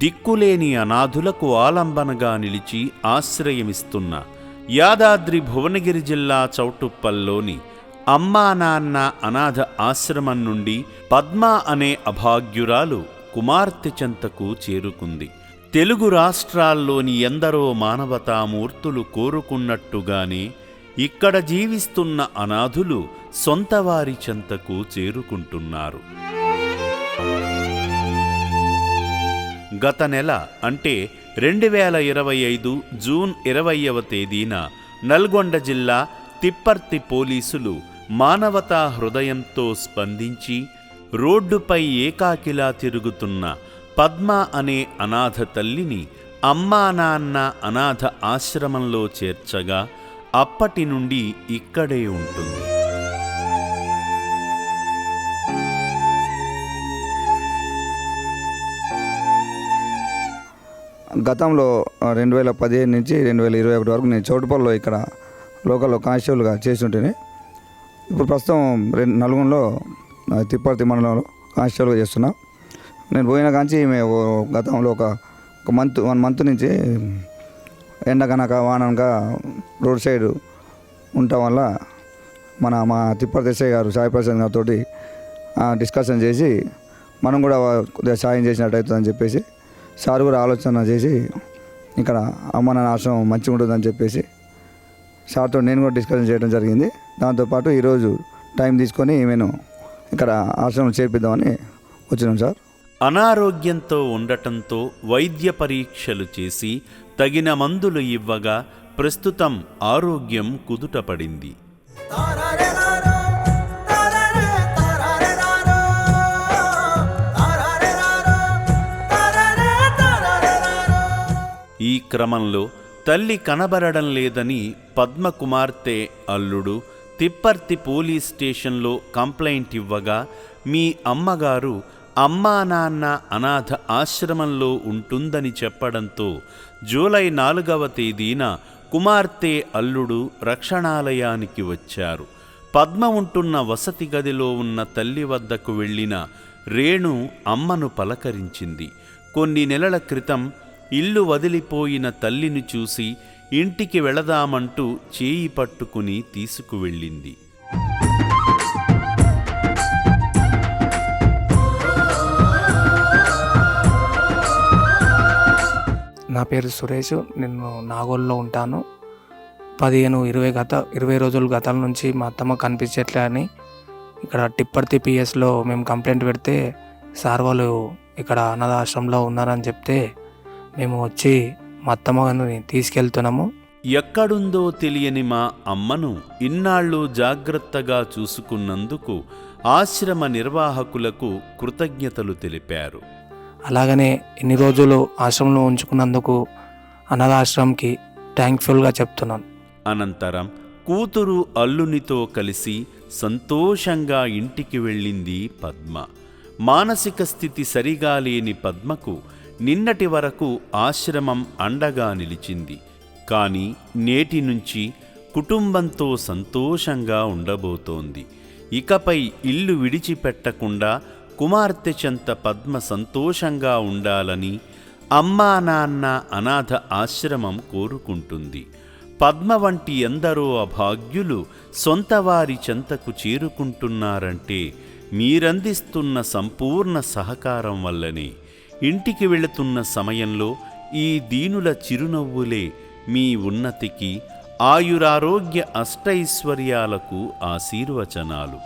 దిక్కులేని అనాథులకు ఆలంబనగా నిలిచి ఆశ్రయమిస్తున్న యాదాద్రి భువనగిరి జిల్లా చౌటుప్పల్లోని అమ్మా నాన్న అనాథ ఆశ్రమం నుండి పద్మ అనే అభాగ్యురాలు కుమార్తె చెంతకు చేరుకుంది. తెలుగు రాష్ట్రాల్లోని ఎందరో మానవతామూర్తులు కోరుకున్నట్టుగానే ఇక్కడ జీవిస్తున్న అనాథులు సొంతవారి చెంతకు చేరుకుంటున్నారు. గత నెల అంటే రెండు వేల ఇరవై ఐదు జూన్ ఇరవైవ తేదీన నల్గొండ జిల్లా తిప్పర్తి పోలీసులు మానవతా హృదయంతో స్పందించి రోడ్డుపై ఏకాకిలా తిరుగుతున్న పద్మ అనే అనాథ తల్లిని అమ్మా నాన్న అనాథ ఆశ్రమంలో చేర్చగా అప్పటి నుండి ఇక్కడే ఉంటుంది. గతంలో రెండు వేల పదిహేను నుంచి రెండు వేల ఇరవై ఒకటి వరకు నేను చౌటుపల్లిలో ఇక్కడ లోకల్లో కానిస్టేబుల్గా చేసి ఉంటేనే ఇప్పుడు ప్రస్తుతం రెండు నలుగురిలో తిప్పర్తి మండలంలో కానిస్టేబుల్గా చేస్తున్నా. నేను పోయిన కాంచి మేము గతంలో ఒక ఒక మంత్ వన్ మంత్ నుంచి ఎండకనక వానక రోడ్ సైడ్ ఉండటం వల్ల మన మా తిప్పర్తి ఎస్ఐ గారు సాయి ప్రసాద్ గారితో డిస్కషన్ చేసి మనం కూడా కొద్దిగా సాయం చేసినట్టు అవుతుందని చెప్పేసి సార్ కూడా ఆలోచన చేసి ఇక్కడ అమ్మ నాన్న ఆశ్రమం మంచిగా ఉంటుందని చెప్పేసి సార్తో నేను కూడా డిస్కషన్ చేయడం జరిగింది. దాంతోపాటు ఈరోజు టైం తీసుకొని నేను ఇక్కడ ఆశ్రమం చేర్పిద్దామని వచ్చినాం సార్. అనారోగ్యంతో ఉండటంతో వైద్య పరీక్షలు చేసి తగిన మందులు ఇవ్వగా ప్రస్తుతం ఆరోగ్యం కుదుటపడింది. క్రమంలో తల్లి కనబడడం లేదని పద్మ కుమార్తె అల్లుడు తిప్పర్తి పోలీస్ స్టేషన్లో కంప్లైంట్ ఇవ్వగా మీ అమ్మగారు అమ్మా నాన్న అనాథ ఆశ్రమంలో ఉంటుందని చెప్పడంతో జూలై నాలుగవ తేదీన కుమార్తె అల్లుడు రక్షణాలయానికి వచ్చారు. పద్మ ఉంటున్న వసతి గదిలో ఉన్న తల్లి వద్దకు వెళ్ళిన రేణు అమ్మను పలకరించింది. కొన్ని నెలల క్రితం ఇల్లు వదిలిపోయిన తల్లిని చూసి ఇంటికి వెళదామంటూ చేయి పట్టుకుని తీసుకువెళ్ళింది. నా పేరు సురేష్ నేను నాగోల్లో ఉంటాను. పదిహేను ఇరవై గత ఇరవై రోజుల గతాల నుంచి మా అత్తమ్మ కనిపించట్లే అని ఇక్కడ టిప్పర్తి పిఎస్లో మేము కంప్లైంట్ పెడితే సార్ వాళ్ళు ఇక్కడ అనాథాశ్రమంలో ఉన్నారని చెప్తే మేము వచ్చి మా అత్తమ్మని తీసుకెళ్తున్నాము. ఎక్కడుందో తెలియని మా అమ్మను ఇన్నాళ్ళు జాగ్రత్తగా చూసుకున్నందుకు ఆశ్రమ నిర్వాహకులకు కృతజ్ఞతలు తెలిపారు. అలాగనే ఇన్ని రోజులు ఆశ్రమంలో ఉంచుకున్నందుకు అనాథాశ్రమంకి థ్యాంక్ఫుల్గా చెప్తున్నాను. అనంతరం కూతురు అల్లునితో కలిసి సంతోషంగా ఇంటికి వెళ్ళింది పద్మ. మానసిక స్థితి సరిగా లేని పద్మకు నిన్నటి వరకు ఆశ్రమం అండగా నిలిచింది. కానీ నేటి నుంచి కుటుంబంతో సంతోషంగా ఉండబోతోంది. ఇకపై ఇల్లు విడిచిపెట్టకుండా కుమార్తె చెంత పద్మ సంతోషంగా ఉండాలని అమ్మా నాన్న అనాథ ఆశ్రమం కోరుకుంటుంది. పద్మ వంటి ఎందరో అభాగ్యులు సొంతవారి చెంతకు చేరుకుంటున్నారంటే మీరందిస్తున్న సంపూర్ణ సహకారం వల్లనే. ఇంటికి వెళుతున్న సమయంలో ఈ దీనుల చిరునవ్వులే మీ ఉన్నతికి ఆయురారోగ్య అష్టైశ్వర్యాలకు ఆశీర్వచనాలు.